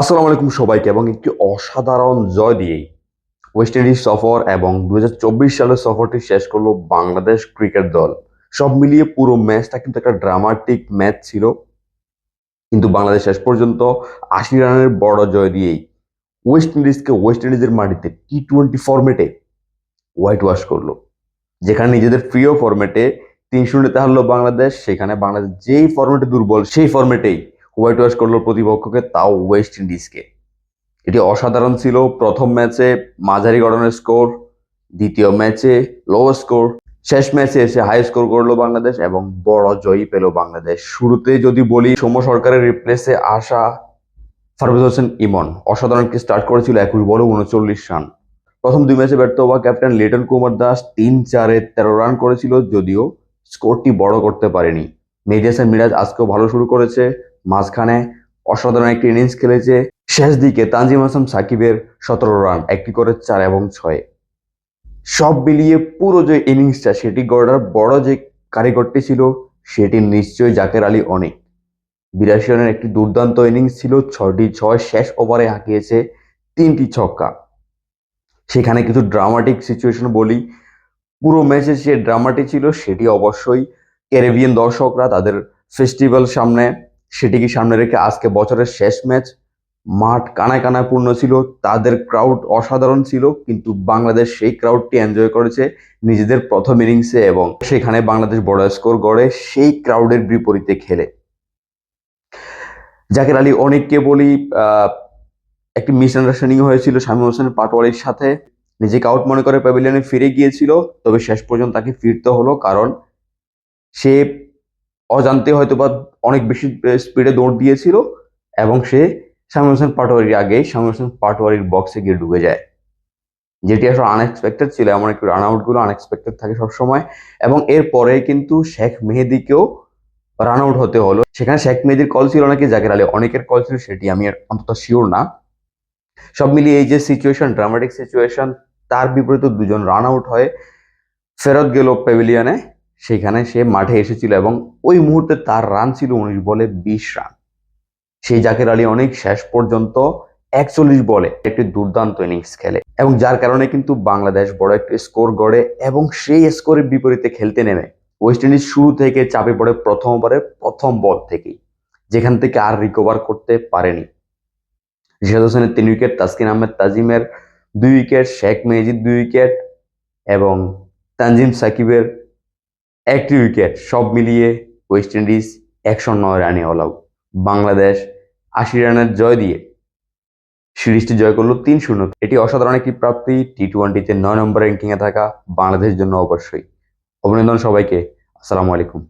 আসসালামু আলাইকুম সবাইকে এবং একটি অসাধারণ জয় দিয়েই ওয়েস্ট ইন্ডিজ সফর এবং দুহাজার চব্বিশ সালের সফরটি শেষ করল বাংলাদেশ ক্রিকেট দল। সব মিলিয়ে পুরো ম্যাচটা কিন্তু একটা ড্রামাটিক ম্যাচ ছিল। কিন্তু বাংলাদেশ শেষ পর্যন্ত আশি রানের বড় জয় দিয়েই ওয়েস্ট ইন্ডিজকে ওয়েস্ট ইন্ডিজের মাটিতে টি টোয়েন্টি ফরম্যাটে হোয়াইট ওয়াশ করল। যেখানে নিজেদের প্রিয় ফরম্যাটে তিন শূন্যতে হারলো বাংলাদেশ, সেখানে বাংলাদেশ যেই ফরম্যাটে দুর্বল, সেই ফরম্যাটেই হোয়াইট ওয়াশ করল প্রতিপক্ষকে, তাও ওয়েস্ট ইন্ডিজকে। এটি অসাধারণ ছিল। প্রথম ম্যাচে মাঝারি গঠনের স্কোর, দ্বিতীয় ম্যাচে লো স্কোর শেষ ম্যাচে এসে হাই স্কোর করল বাংলাদেশ এবং বড় জয়ী পেল বাংলাদেশ। শুরুতে যদি বলি, সৌম্য সরকারের রিপ্লেসে আসা ফারুজ হোসেন ইমন। অসাধারণকে স্টার্ট করেছিল একুশ বলে উনচল্লিশ রান। প্রথম দুই ম্যাচে ব্যর্থ হওয়া ক্যাপ্টেন লিটন কুমার দাস তিন চারে তেরো রান করেছিল, যদিও স্কোরটি বড় করতে পারেনি। মেহেদি মিরাজ আজকেও ভালো শুরু করেছে। মাঝখানে অসাধারণ একটি ইনিংস খেলেছে। শেষ দিকে তানজিম হাসান সাকিবের সতেরো রান একটি করে চার এবং ছয়। সব মিলিয়ে পুরো যে ইনিংসটা সেটি গড়ার বড় যে কারিগরটি ছিল, সেটি নিশ্চয়ই জাকের আলী অনেক। বিরাশি রানের একটি দুর্দান্ত ইনিংস ছিল, ছয়টি ছয় শেষ ওভারে হাঁকিয়েছে, তিনটি ছক্কা। সেখানে কিছু ড্রামাটিক সিচুয়েশন বলি। পুরো ম্যাচে যে ড্রামাটি ছিল, সেটি অবশ্যই ক্যারিবিয়ান দর্শকরা তাদের ফেস্টিভ্যাল সামনে সেটিকে সামনে রেখে আজকে বছরের শেষ ম্যাচ? মাঠ কানায় কানায় পূর্ণ ছিল, তাদের ক্রাউড অসাধারণ ছিল, কিন্তু বাংলাদেশ সেই ক্রাউডটি এনজয় করেছে নিজেদের প্রথম ইনিংসে এবং সেখানে বাংলাদেশ বড় স্কোর গড়ে সেই ক্রাউডের বিপরীতে খেলে। জাকের আলী, অনেককে বলি একটি মিসআন্ডারস্ট্যান্ডিং হয়েছিল শামীম হোসেন পাটোয়ারির সাথে। নিজেকে আউট মনে করে প্যাভিলিয়নে ফিরে গিয়েছিল, তবে শেষ পর্যন্ত তাকে ফিরতে হলো, কারণ সে অজান্তে হয়তো বা অনেক বেশি স্পিডে দৌড় দিয়েছিল এবং সে শামীম হোসেন পাটোয়ারির আগে শামীম হোসেন পাটোয়ারির বক্সে গিয়ে ডুবে যায়। যেটি আসলে আনএক্সপেক্টেড ছিল, এমন একটু রান আউটগুলো আনএক্সপেক্টেড থাকে সবসময় এবং এরপরে কিন্তু শেখ মেহেদিকেও রান আউট হতে হলো। সেখানে শেখ মেহেদির কল ছিল নাকি? জাকের আলী অনেকের কল ছিল, সেটি আমি অন্তত শিওর না। সব মিলিয়ে এই যে সিচুয়েশন ড্রামাটিক সিচুয়েশন তার বিপরীতে দুজন রান আউট হয়ে ফেরত গেল প্যাভিলিয়নে সেখানে সে মাঠে এসেছিল এবং ওই মুহূর্তে তার রান ছিল উনিশ বলে বিশ রান। সেই জাকের আলী অনেক শেষ পর্যন্ত একচল্লিশ বলে একটি দুর্দান্ত ইনিংস খেলে এবং যার কারণে কিন্তু বাংলাদেশ বড় একটি স্কোর গড়ে এবং সেই স্কোরের বিপরীতে খেলতে নেমে। ওয়েস্ট ইন্ডিজ শুরু থেকে চাপে পড়ে প্রথম ওভারের প্রথম বল থেকেই, যেখান থেকে আর রিকভার করতে পারেনি। রিশাদ হোসেনের তিন উইকেট তাসকিন আহমেদ তাজিমের দুই উইকেট শেখ মেজিদ দুই উইকেট এবং তানজিম সাকিবের একটি উইকেট সব মিলিয়ে ওয়েস্ট ইন্ডিজ একশো নয় রানে অল আউট বাংলাদেশ আশি রানের জয় দিয়ে সিরিজটি জয় করল তিন শূন্য। এটি অসাধারণ একটি প্রাপ্তি। টি টোয়েন্টিতে নয় নম্বর র্যাঙ্কিংয়ে থাকা বাংলাদেশের জন্য অবশ্যই। অভিনন্দন সবাইকে। আসসালামু আলাইকুম।